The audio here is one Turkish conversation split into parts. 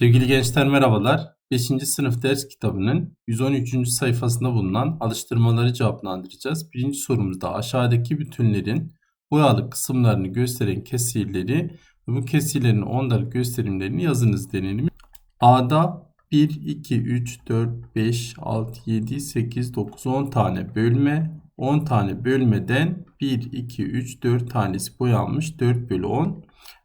Sevgili gençler merhabalar. 5. sınıf ders kitabının 113. sayfasında bulunan alıştırmaları cevaplandıracağız. Birinci sorumuzda aşağıdaki bütünlerin boyalı kısımlarını gösteren kesirleri ve bu kesirlerin ondalık gösterimlerini yazınız denilmiş. A'da 1, 2, 3, 4, 5, 6, 7, 8, 9, 10 tane bölme. 10 tane bölmeden 1, 2, 3, 4 tanesi boyanmış. 4 bölü 10.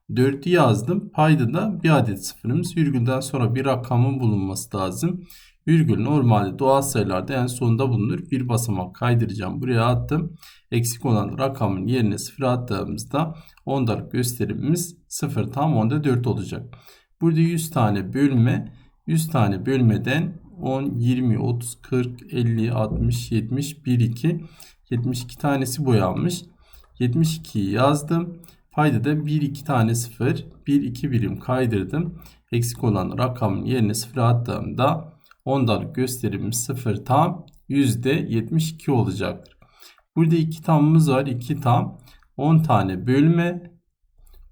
4'ü yazdım. Payda da bir adet sıfırımız. Virgülden sonra bir rakamın bulunması lazım. Virgül normalde doğal sayılarda en sonunda bulunur. Bir basamak kaydıracağım. Buraya attım. Eksik olan rakamın yerine sıfır attığımızda ondalık gösterimimiz 0 tam onda 4 olacak. Burada 100 tane bölme 100 tane bölmeden 10, 20, 30, 40, 50, 60, 70, 1, 2, 72 tanesi boyanmış. 72'yi yazdım. Payda da 1 2 tane 0, 1 2 birim kaydırdım. Eksik olan rakamın yerine 0 attığımda ondalık gösterimim 0 tam %72 olacaktır. Burada 2 tamımız var. 2 tam 10 tane bölme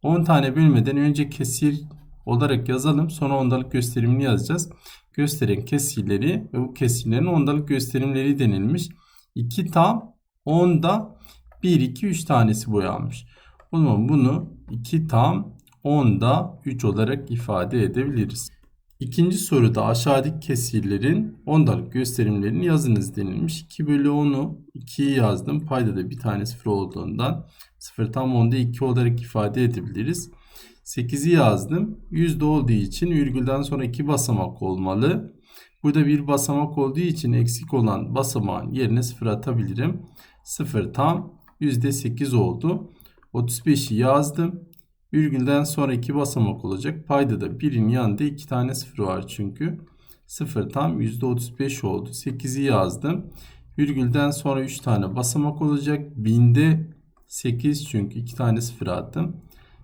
10 tane bölmeden önce kesir olarak yazalım. Sonra ondalık gösterimini yazacağız. Gösteren kesirleri ve bu kesirlerin ondalık gösterimleri denilmiş. 2 tam 10'da 1 2 3 tanesi boyanmış. O zaman bunu 2 tam 10'da 3 olarak ifade edebiliriz. İkinci soruda aşağıdaki kesirlerin ondalık gösterimlerini yazınız denilmiş. 2 bölü 10'u 2'yi yazdım. Payda da bir tane sıfır olduğundan 0 tam 10'da 2 olarak ifade edebiliriz. 8'i yazdım. Yüzde olduğu için virgülden sonra 2 basamak olmalı. Burada bir basamak olduğu için eksik olan basamağın yerine 0 atabilirim. 0 tam %8 oldu. 35'i yazdım. Virgülden sonra 2 basamak olacak. Payda da birin yanında 2 tane sıfır var çünkü. 0 tam %35 oldu. 8'i yazdım. Virgülden sonra 3 tane basamak olacak. Binde 8 çünkü 2 tane sıfır attım.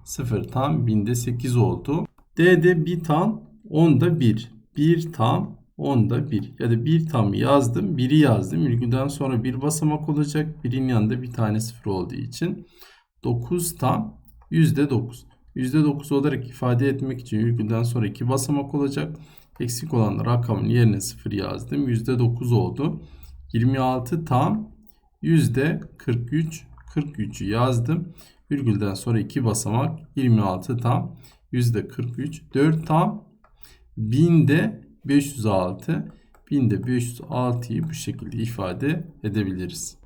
0 tam binde 8 oldu. D'de bir tam 10'da 1. 1 tam 10'da 1 ya da 1 tam yazdım. 1'i yazdım. Virgülden sonra bir basamak olacak. Birin yanında bir tane sıfır olduğu için. 9 tam %9. %9 olarak ifade etmek için virgülden sonra 2 basamak olacak. Eksik olan rakamın yerine 0 yazdım. %9 oldu. 26 tam %43. 43'ü yazdım. Virgülden sonra 2 basamak 26 tam %43. 4 tam binde 506. Binde 506'yı bu şekilde ifade edebiliriz.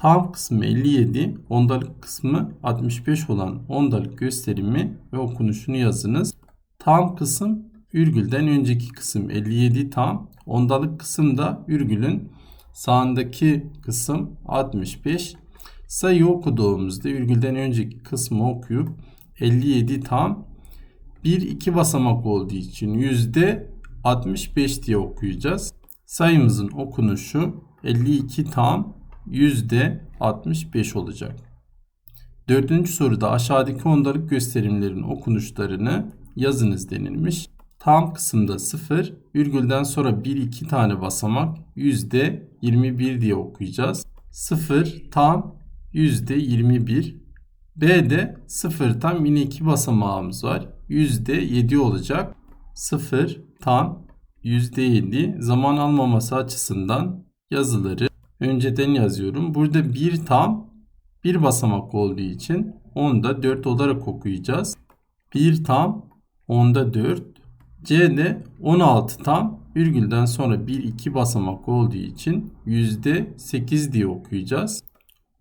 Tam kısmı 57, ondalık kısmı 65 olan ondalık gösterimi ve okunuşunu yazınız. Tam kısım virgülden önceki kısım 57 tam. Ondalık kısım da virgülün sağındaki kısım 65. Sayı okuduğumuzda virgülden önceki kısmı okuyup 57 tam 1 2 basamak olduğu için yüzde 65 diye okuyacağız. Sayımızın okunuşu 52 tam 65 olacak. Dördüncü soruda aşağıdaki ondalık gösterimlerin okunuşlarını yazınız denilmiş. Tam kısımda 0, virgülden sonra 1 2 tane basamak yüzde 21 diye okuyacağız. 0 tam yüzde 21. B'de 0 tam yine 2 basamağımız var. Yüzde 7 olacak. 0 tam yüzde 7 zaman almaması açısından yazıları önceden yazıyorum. Burada bir tam bir basamak olduğu için onda 4 olarak okuyacağız. Bir tam onda 4. C'de 16 tam virgülden sonra 1 2 basamak olduğu için %8 diye okuyacağız.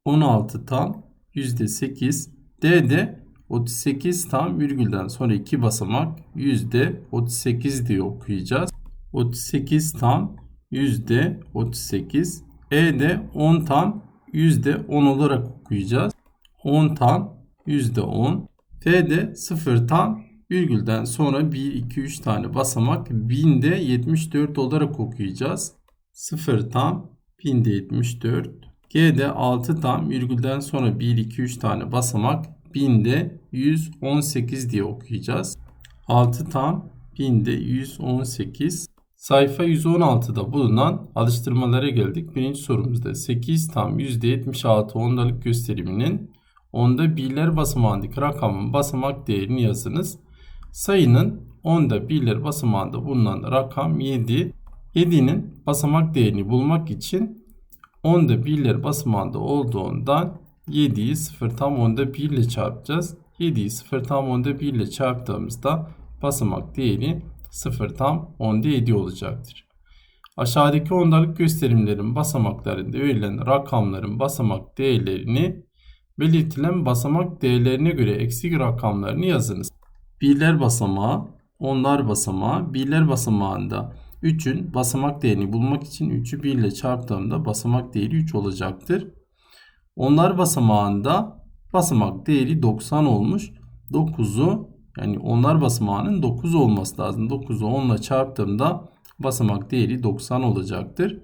16 tam %8. D'de 38 tam virgülden sonra 2 basamak %38 diye okuyacağız. 38 tam %38 E'de 10 tam %10 olarak okuyacağız. 10 tam %10. F'de 0 tam virgülden sonra 1, 2, 3 tane basamak binde 74 olarak okuyacağız. 0 tam binde 74. G'de 6 tam virgülden sonra 1, 2, 3 tane basamak binde 118 diye okuyacağız. 6 tam binde 118. Sayfa 116'da bulunan alıştırmalara geldik. Birinci sorumuzda 8 tam %76 ondalık gösteriminin onda birler basamağındaki rakamın basamak değerini yazınız. Sayının onda birler basamağında bulunan rakam 7. 7'nin basamak değerini bulmak için onda birler basamağında olduğundan 7'yi 0 tam onda 1 ile çarpacağız. 7'yi 0 tam onda 1 ile çarptığımızda basamak değeri 0 tam onda 7 olacaktır. Aşağıdaki ondalık gösterimlerin basamaklarında verilen rakamların basamak değerlerini belirtilen basamak değerlerine göre eksik rakamlarını yazınız. Birler basamağı, onlar basamağı, birler basamağında 3'ün basamak değerini bulmak için 3'ü 1 ile çarptığımda basamak değeri 3 olacaktır. Onlar basamağında basamak değeri 90 olmuş. 9'u yani onlar basamağının 9 olması lazım. 9'u 10 ile çarptığımda basamak değeri 90 olacaktır.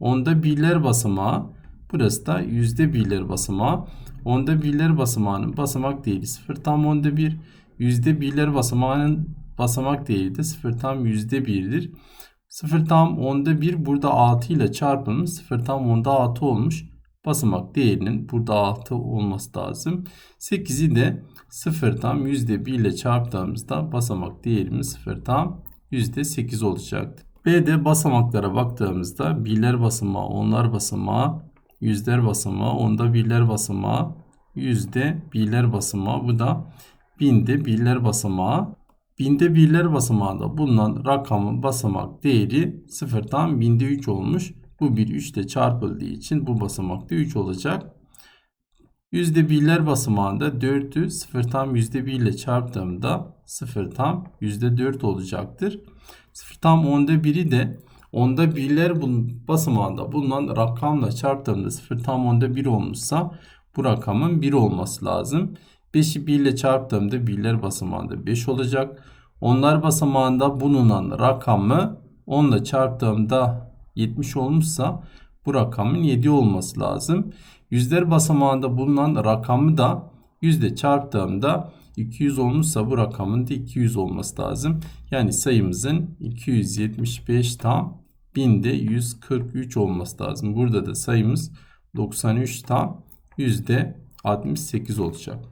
Onda birler basamağı burası da yüzde birler basamağı. Onda birler basamağının basamak değeri 0 tam onda 1. Yüzde birler basamağının basamak değeri de 0 tam yüzde 1'dir. 0 tam onda 1 burada 6 ile çarpılmış 0 tam onda 6 olmuş. Basamak değerinin burada 6 olması lazım. 8'i de 0 tam yüzde 1 ile çarptığımızda basamak değerimiz 0 tam yüzde 8 olacaktır. B'de basamaklara baktığımızda birler basamağı, onlar basamağı, yüzler basamağı, onda birler basamağı, yüzde birler basamağı. Bu da binde birler basamağı. Binde birler basamağında bulunan rakamın basamak değeri sıfırdan binde 3 olmuş. Bu bir 3 ile çarpıldığı için bu basamakta 3 olacak. Yüzde birler basamağında 4'ü 0 tam yüzde 1 ile çarptığımda 0 tam yüzde 4 olacaktır. 0 tam onda 1'i de onda birler basamağında bulunan rakamla çarptığımda 0 tam onda 1 olmuşsa bu rakamın 1 olması lazım. 5'i 1 ile çarptığımda birler basamağında 5 olacak. Onlar basamağında bulunan rakamı 10 ile çarptığımda 70 olmuşsa bu rakamın 7 olması lazım. Yüzler basamağında bulunan rakamı da yüzde çarptığımda 200 olmuşsa bu rakamın da 200 olması lazım. Yani sayımızın 275 tam binde 143 olması lazım. Burada da sayımız 93 tam yüzde 68 olacak.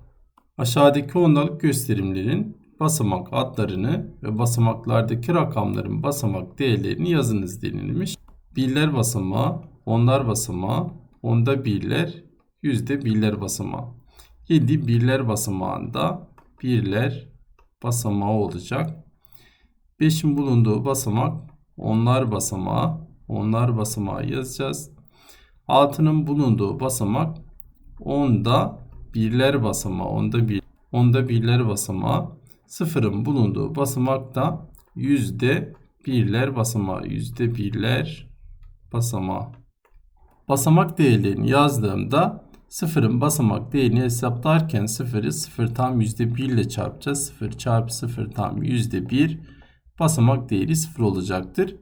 Aşağıdaki ondalık gösterimlerin basamak adlarını ve basamaklardaki rakamların basamak değerlerini yazınız denilmiş. Birler basamağı, onlar basamağı, onda birler, yüzde birler basamağı. 7 birler basamağında birler basamağı olacak. 5'in bulunduğu basamak onlar basamağı, onlar basamağı yazacağız. 6'nın bulunduğu basamak onda birler basamağı, onda bir, onda birler basamağı. Sıfırın bulunduğu basamak da yüzde birler basamağı, yüzde birler basamağı. Basamak değerlerini yazdığımda sıfırın basamak değerini hesaplarken sıfırı sıfır tam yüzde bir ile çarpacağız. Sıfır çarpı sıfır tam yüzde bir basamak değeri sıfır olacaktır.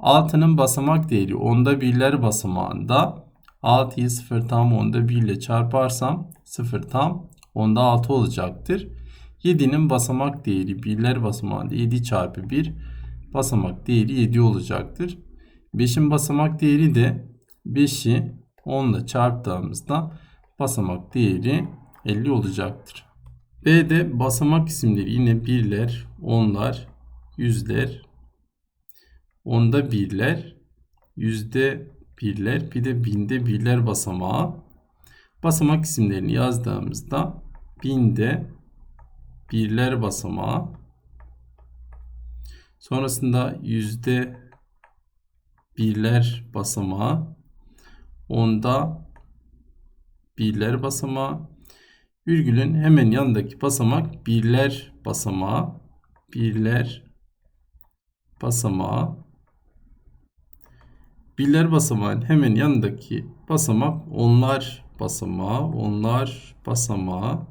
6'nın basamak değeri onda birler basamağında 6'yı 0 tam onda 1 ile çarparsam 0 tam onda 6 olacaktır. 7'nin basamak değeri birler basamağında 7 çarpı 1 basamak değeri 7 olacaktır. 5'in basamak değeri de 5'i 10 ile çarptığımızda basamak değeri 50 olacaktır. B'de basamak isimleri yine birler, onlar, yüzler, onda birler, yüzde birler, bir de binde birler basamağı. Basamak isimlerini yazdığımızda binde birler basamağı. Sonrasında yüzde birler basamağı. Onda birler basamağı. Virgülün hemen yanındaki basamak birler basamağı. Birler basamağı. Birler basamağın hemen yanındaki basamak onlar basamağı, onlar basamağı.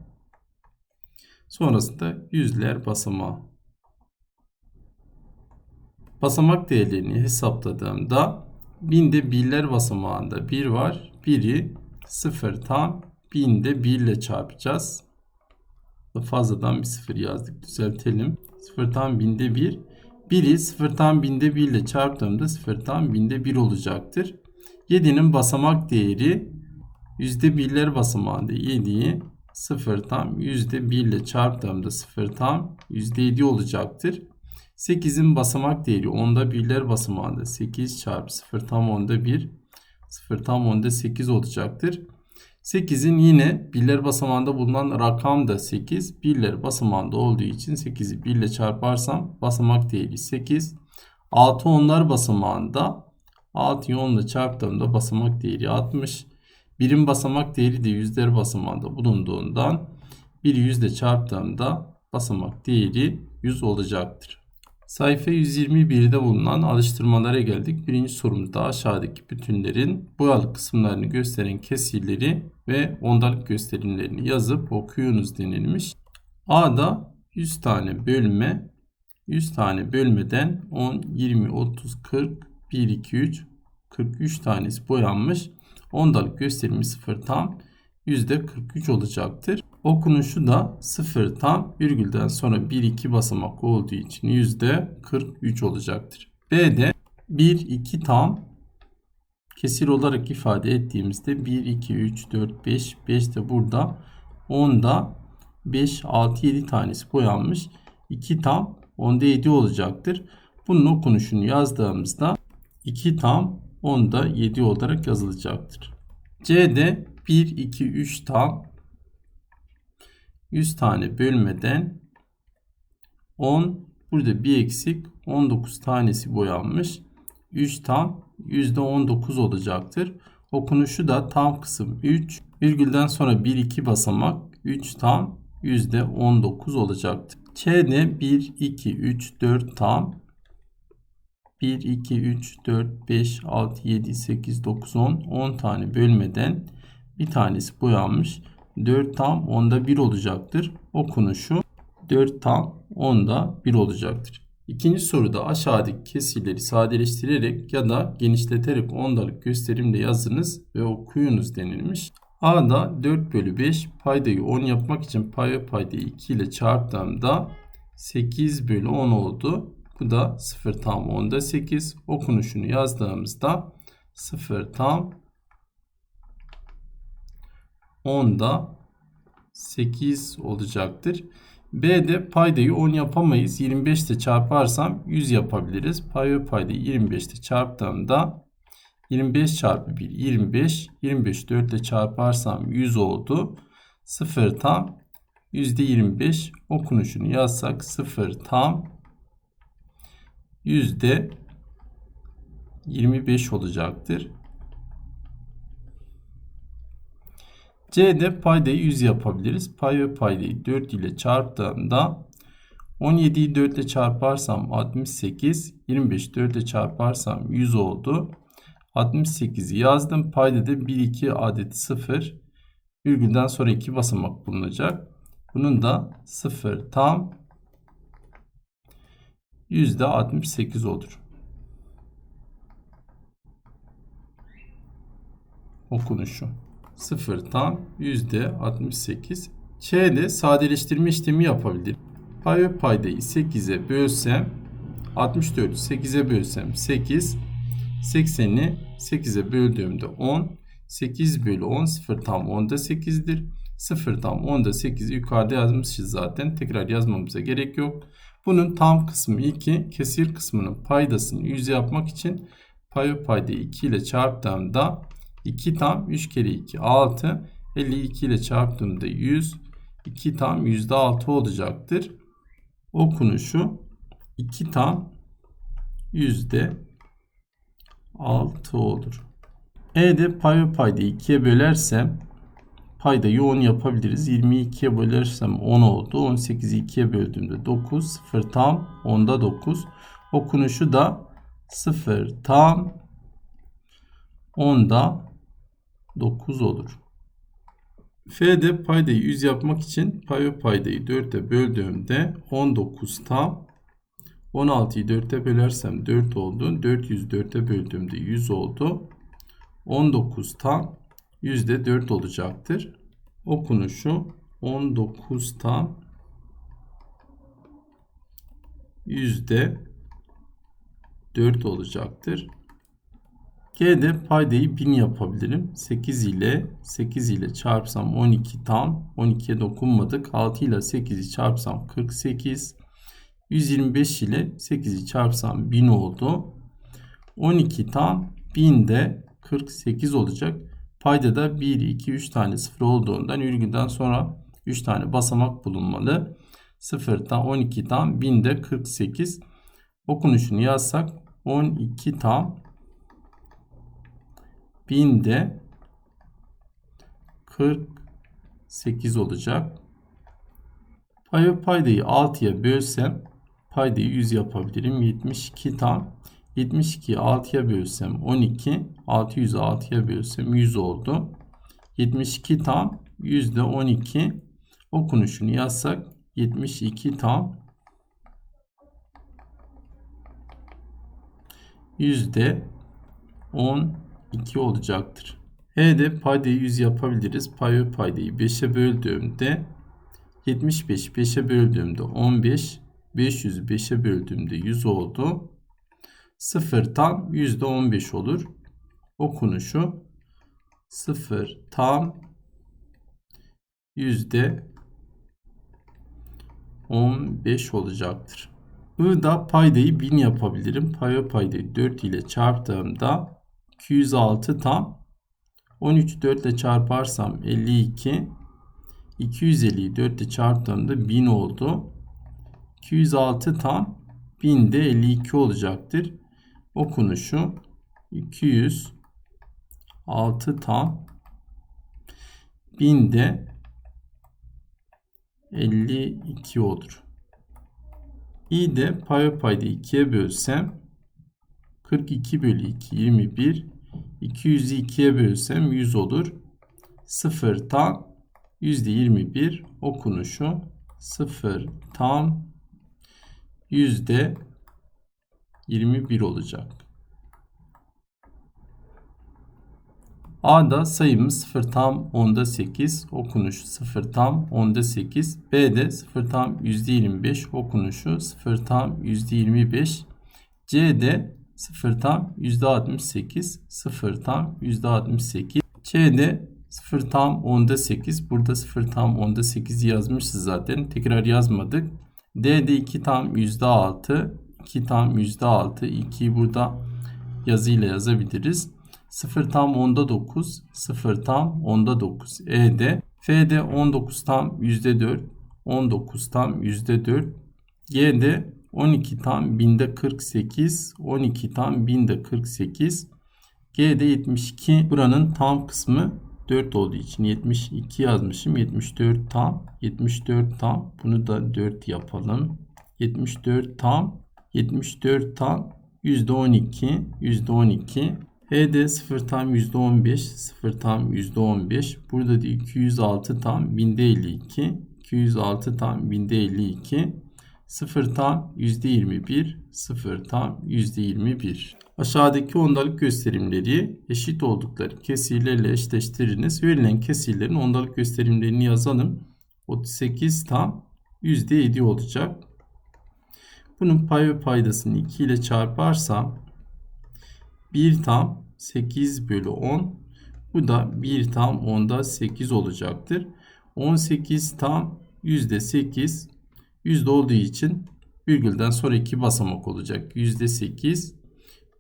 Sonrasında yüzler basamağı. Basamak değerlerini hesapladığımda binde birler basamağında 1 var. Biri 0 tam binde 1 ile çarpacağız. Fazladan bir 0 yazdık. Düzeltelim. 0 tam binde 1. 1'i 0 tam binde 1 ile çarptığımda 0 tam binde 1 olacaktır. 7'nin basamak değeri yüzde birler basamağında 7'yi 0 tam yüzde 1 ile çarptığımda 0 tam yüzde 7 olacaktır. 8'in basamak değeri onda birler basamağında 8 çarpı 0 tam onda 1 0 tam onda 8 olacaktır. 8'in yine birler basamağında bulunan rakam da 8. Birler basamağında olduğu için 8'i 1 ile çarparsam basamak değeri 8. 6 onlar basamağında 6'yı 10 ile çarptığımda basamak değeri 60. Birim basamak değeri de yüzler basamağında bulunduğundan 1'i 100 ile çarptığımda basamak değeri 100 olacaktır. Sayfa 121'de bulunan alıştırmalara geldik. Birinci sorumuzda aşağıdaki bütünlerin boyalı kısımlarını gösteren kesirleri ve ondalık gösterimlerini yazıp okuyunuz denilmiş. A'da 100 tane bölme, 100 tane bölmeden 10, 20, 30, 40, 1, 2, 3, 43 tanesi boyanmış. Ondalık gösterimi 0 tam %43 olacaktır. Okunuşu da 0 tam virgülden sonra 1-2 basamak olduğu için %43 olacaktır. B'de 1-2 tam kesir olarak ifade ettiğimizde 1, 2, 3, 4, 5, 5 de burada 10'da 5, 6, 7 tanesi boyanmış. 2 tam 10'da 7 olacaktır. Bunun okunuşunu yazdığımızda 2 tam 10'da 7 olarak yazılacaktır. C'de 1, 2, 3 tam 100 tane bölmeden 10 burada bir eksik 19 tanesi boyanmış. 3 tam %19 olacaktır. Okunuşu da tam kısım 3 virgülden sonra 1 2 basamak 3 tam %19 olacaktır. Ç'de 1 2 3 4 tam 1 2 3 4 5 6 7 8 9 10 10 tane bölmeden bir tanesi boyanmış. 4 tam onda 1 olacaktır. Okunuşu 4 tam onda 1 olacaktır. İkinci soruda aşağıdaki kesirleri sadeleştirerek ya da genişleterek ondalık gösterimle yazınız ve okuyunuz denilmiş. A'da 4 bölü 5 paydayı 10 yapmak için pay paydayı 2 ile çarptığımda 8 bölü 10 oldu. Bu da 0 tam onda 8. Okunuşunu yazdığımızda 0 tam onda 8 olacaktır. B'de paydayı 10 yapamayız. 25 ile çarparsam 100 yapabiliriz. Pay ve paydayı 25 ile çarptığımda 25 çarpı 1 25. 25 4 ile çarparsam 100 oldu. 0 tam %25 okunuşunu yazsak 0 tam %25 olacaktır. C'de paydayı 100 yapabiliriz. Pay ve paydayı 4 ile çarptığımda 17'yi 4 ile çarparsam 68, 25 4 ile çarparsam 100 oldu. 68'i yazdım. Payda da 1 2 adeti 0. Virgülden sonra 2 basamak bulunacak. Bunun da 0 tam %68 olur. Okunuşu. 0 tam %68. Ç'de sadeleştirme işlemi yapabilir. Pay ve paydayı 8'e bölsem 64'ü 8'e bölsem 8 80'i 8'e böldüğümde 10 8 bölü 10 0 tam 10'da 8'dir. 0 tam 10'da 8 yukarıda yazmışız zaten. Tekrar yazmamıza gerek yok. Bunun tam kısmı 2. Kesir kısmının paydasını 100 yapmak için pay ve paydayı 2 ile çarptığımda 2 tam 3 kere 2 6. 52 ile çarptığımda 100. 2 tam %6 olacaktır. Okunuşu 2 tam yüzde 6 olur. E'de pay ve paydayı 2'ye bölersem paydayı 10 yapabiliriz. 22'ye bölersem 10 oldu. 18'i 2'ye böldüğümde 9. 0 tam 10'da 9. Okunuşu da 0 tam 10'da 9 olur. F'de paydayı 100 yapmak için pay ve paydayı 4'e böldüğümde 19 tam 16'yı 4'e bölersem 4 oldu. 400 4'e böldüğümde 100 oldu. 19 tam %4 olacaktır. Okunuşu 19 tam %4 olacaktır. G'de paydayı 1000 yapabilirim. 8 ile 8 ile çarpsam 12 tam. 12'ye dokunmadık. 6 ile 8'i çarpsam 48. 125 ile 8'i çarpsam 1000 oldu. 12 tam 1000 de 48 olacak. Payda da 1, 2, 3 tane sıfır olduğundan virgülden sonra 3 tane basamak bulunmalı. 0'dan 12 tam 1000 de 48. Okunuşunu yazsak 12 tam 1000 de 48 olacak. Pay ve paydayı 6'ya bölsem paydayı 100 yapabilirim. 72 tam 72'yi 6'ya bölsem 12 600'ü 6'ya bölsem 100 oldu. 72 tam yüzde 12 okunuşunu yazsak 72 tam yüzde 12 olacaktır. H'de paydayı 100 yapabiliriz. Pay ve paydayı 5'e böldüğümde 75 5'e böldüğümde 15 500'ü 5'e böldüğümde 100 oldu. 0 tam %15 olur. Okunuşu 0 tam yüzde 15 olacaktır. I'da paydayı 1000 yapabilirim. Pay ve paydayı 4 ile çarptığımda 206 tam 13 4 ile çarparsam 52 250'yi 4 ile çarptığımda 1000 oldu. 206 tam 1000 de 52 olacaktır. Okunuşu 206 tam 1000 de 52 olur. İyi de pay payda 2'ye bölsem 42 bölü 2 21 200'ü 2'ye bölsem 100 olur. 0 tam %21 okunuşu 0 tam yüzde 21 olacak. A'da sayımız 0 tam onda 8 okunuşu 0 tam onda 8. B'de 0 tam %25 okunuşu 0 tam %25. C'de 0 tam %68 0 tam %68. C'de 0 tam onda 8. Burada 0 tam onda 8 yazmışız zaten. Tekrar yazmadık. D'de 2 tam %6. 2 tam %6. 2'yi burada yazıyla yazabiliriz. 0 tam onda 9. 0 tam onda 9. E'de. F'de 19 tam %4. 19 tam %4. G'de 12 tam binde 48. 12 tam binde 48. G'de 72. Buranın tam kısmı 4 olduğu için 72 yazmışım. 74 tam. 74 tam. Bunu da 4 yapalım. 74 tam. 74 tam. %12. %12. H'de 0 tam %15. 0 tam %15. Burada da 206 tam binde 52. 206 tam binde 52. 0 tam %21. 0 tam %21. Aşağıdaki ondalık gösterimleri eşit oldukları kesirlerle eşleştiriniz. Verilen kesirlerin ondalık gösterimlerini yazalım. 38 tam %7 olacak. Bunun pay ve paydasını 2 ile çarparsam 1 tam 8 bölü 10. Bu da 1 tam 10'da 8 olacaktır. 18 tam %8 yüzde olduğu için virgülden sonra 2 basamak olacak. %8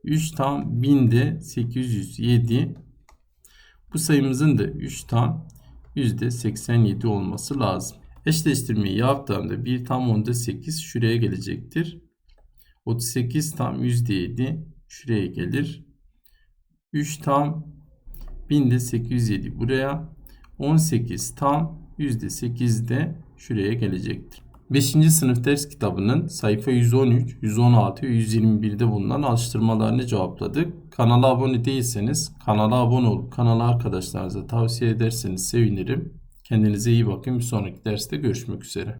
3 tam 1000'de 807 bu sayımızın da 3 tam %87 olması lazım. Eşleştirmeyi yaptığımda 1 tam 10'da 8 şuraya gelecektir. 38 tam %7 şuraya gelir. 3 tam 1000'de 807 buraya. 18 tam %8 de şuraya gelecektir. 5. sınıf ders kitabının sayfa 113, 116 ve 121'de bulunan alıştırmalarını cevapladık. Kanala abone değilseniz kanala abone olup kanalı arkadaşlarınıza tavsiye ederseniz sevinirim. Kendinize iyi bakın. Bir sonraki derste görüşmek üzere.